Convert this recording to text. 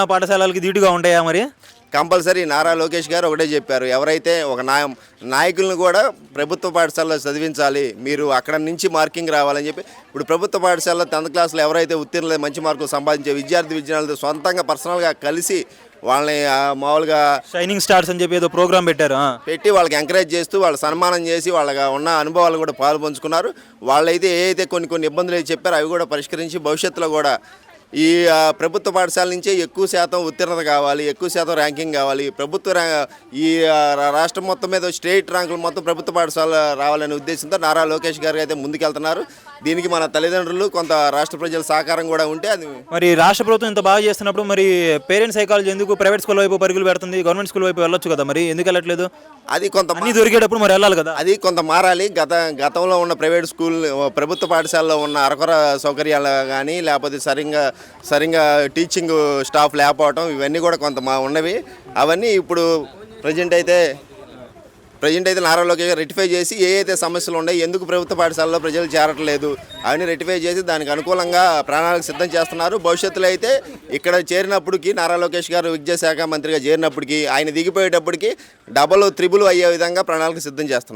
పాఠశాలలకి ధీటుగా ఉంటాయా మరి? కంపల్సరీ నారా లోకేష్ గారు ఒకటే చెప్పారు. ఎవరైతే ఒక నాయ నాయకులను కూడా ప్రభుత్వ పాఠశాలలో చదివించాలి మీరు అక్కడ నుంచి మార్కింగ్ రావాలని చెప్పి ఇప్పుడు ప్రభుత్వ పాఠశాలలో టెన్త్ క్లాస్లో ఎవరైతే ఉత్తీర్ణులై మంచి మార్కులు సంపాదించే విద్యార్థి విద్యార్థులతో సొంతంగా పర్సనల్గా కలిసి వాళ్ళని మామూలుగా షైనింగ్ స్టార్స్ అని చెప్పి ఏదో ప్రోగ్రామ్ పెట్టారు. పెట్టి వాళ్ళకి ఎంకరేజ్ చేస్తూ వాళ్ళ సన్మానం చేసి వాళ్ళకి ఉన్న అనుభవాలు కూడా పాలు పంచుకున్నారు. వాళ్ళైతే ఏ అయితే కొన్ని కొన్ని ఇబ్బందులు అయితే చెప్పారో అవి కూడా పరిష్కరించి భవిష్యత్తులో కూడా ఈ ప్రభుత్వ పాఠశాల నుంచే ఎక్కువ శాతం ఉత్తీర్ణత కావాలి ఎక్కువ శాతం ర్యాంకింగ్ కావాలి. ప్రభుత్వ ఈ రాష్ట్రం మొత్తం మీద స్టేట్ ర్యాంకులు మొత్తం ప్రభుత్వ పాఠశాల రావాలనే ఉద్దేశంతో నారా లోకేష్ గారు అయితే ముందుకెళ్తున్నారు. దీనికి మన తల్లిదండ్రులు కొంత రాష్ట్ర ప్రజల సహకారం కూడా ఉంటే అది మరి రాష్ట్ర ప్రభుత్వం ఇంత బాగా చేస్తున్నప్పుడు మరి పేరెంట్స్ సైకాలజీ ఎందుకు ప్రైవేట్ స్కూల్ వైపు పరుగులు పెడుతుంది గవర్నమెంట్ స్కూల్ వైపు వెళ్ళొచ్చు కదా మరి? ఎందుకు వెళ్ళట్లేదు? అది కొంత అన్ని దొరికేటప్పుడు మరి వెళ్ళాలి కదా? అది కొంత మారాలి. గత గతంలో ఉన్న ప్రైవేట్ స్కూల్ ప్రభుత్వ పాఠశాలలో ఉన్న అరకొర సౌకర్యాలు కానీ లేకపోతే సరిగ్గా సరిగ్గా టీచింగ్ స్టాఫ్ లేకపోవటం ఇవన్నీ కూడా కొంత మా ఉన్నవి. అవన్నీ ఇప్పుడు ప్రజెంట్ అయితే ప్రజెంట్ అయితే నారా లోకేష్ గారు రెక్టిఫై చేసి ఏ అయితే సమస్యలు ఉన్నాయి ఎందుకు ప్రభుత్వ పాఠశాలలో ప్రజలు చేరట్లేదు అవన్నీ రెక్టిఫై చేసి దానికి అనుకూలంగా ప్రణాళిక సిద్ధం చేస్తున్నారు. భవిష్యత్తులో అయితే ఇక్కడ చేరినప్పటికీ నారా లోకేష్ గారు విద్యాశాఖ మంత్రిగా చేరినప్పటికీ ఆయన దిగిపోయేటప్పటికి డబల్ త్రిబుల్ అయ్యే విధంగా ప్రణాళిక సిద్ధం చేస్తున్నారు.